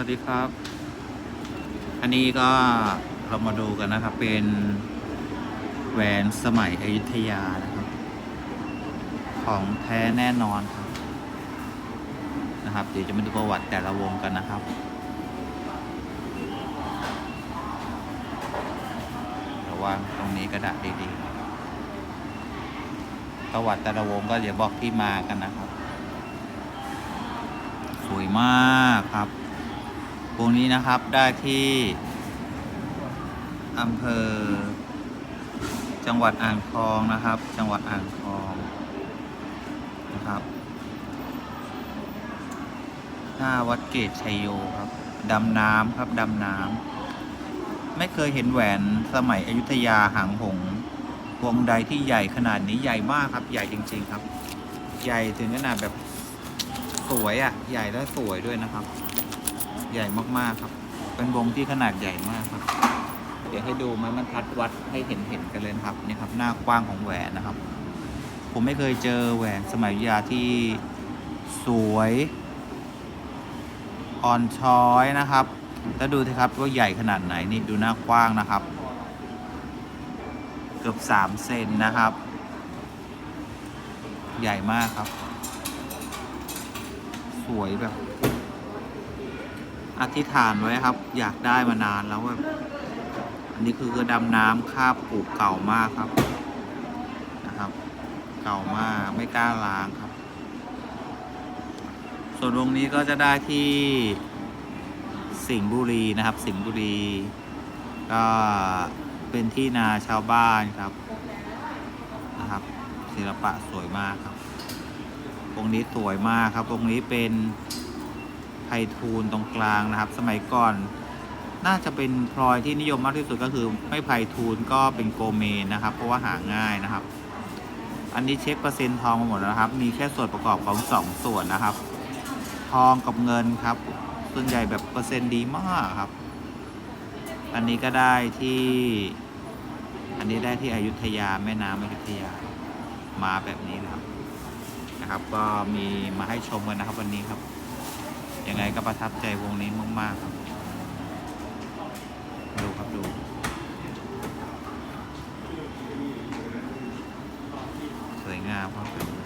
วัสดีครับ อันนี้ก็เรามาดูกันนะครับ เป็นแหวนสมัยอยุธยานะครับ ของแท้แน่นอนครับนะครับ เดี๋ยวจะมาดูประวัติแต่ละวงกันนะครับระวางตรงนี้กระดาษดีๆ ประวัติแต่ละวงก็เดี๋ยวบอกที่มากันนะครับ สวยมากครับ วงนี้นะครับได้ที่อำเภอ จังหวัดอ่างทองนะครับ จังหวัดอ่างทองนะครับ หน้าวัดเกตชัยโยครับดำน้ำครับดำน้ำไม่เคยเห็นแหวนสมัยอยุธยาหางหงวงใดที่ใหญ่ขนาดนี้ใหญ่มากครับ ใหญ่จริง ๆ ครับ ใหญ่ถึงขนาดแบบสวยอะ่ะ ใหญ่และสวยด้วยนะครับ ใหญ่มากๆครับ เป็นวงที่ขนาดใหญ่มากครับ เดี๋ยวให้ดูไม้บรรทัดวัดให้เห็นเห็นกันเลยนะครับนี่ครับ หน้ากว้างของแหวนนะครับ ผมไม่เคยเจอแหวนสมัยยุธยาที่สวยอ่อนช้อยนะครับแล้วดูสิครับว่าใหญ่ขนาดไหนนี่ดูหน้ากว้างนะครับ เกือบสามเซนนะครับ ใหญ่มากครับ สวยแบบ อธิษฐานไว้ครับ อยากได้มานานแล้วแบบอันนี้คือกระดำน้ำคาบปลูกเก่ามากครับนะครับ เก่ามากไม่กล้าล้างครับ ส่วนวงนี้ก็จะได้ที่สิงห์บุรีนะครับ สิงห์บุรี ก็เป็นที่นาชาวบ้านครับนะครับ ศิลปะสวยมากครับวงนี้สวยมากครับวงนี้เป็น ไพทูลตรงกลางนะครับ สมัยก่อน น่าจะเป็นพลอยที่นิยมมากที่สุดก็คือ ไม่ไพทูลก็เป็นโกเมนนะครับ เพราะว่าหาง่ายนะครับ อันนี้เช็คเปอร์เซ็นต์ทองมาหมดแล้วนะครับ มีแค่ส่วนประกอบของสองส่วนนะครับ ทองกับเงินครับ ส่วนใหญ่แบบเปอร์เซ็นต์ดีมากครับ อันนี้ก็ได้ที่ อันนี้ได้ที่อยุธยาแม่น้ำอยุธยามาแบบนี้เลยครับนะครับ ก็มีมาให้ชมกันนะครับวันนี้ครับ ยังไงก็ประทับใจวงนี้มากๆครับ ดูครับดูสวยงามครับ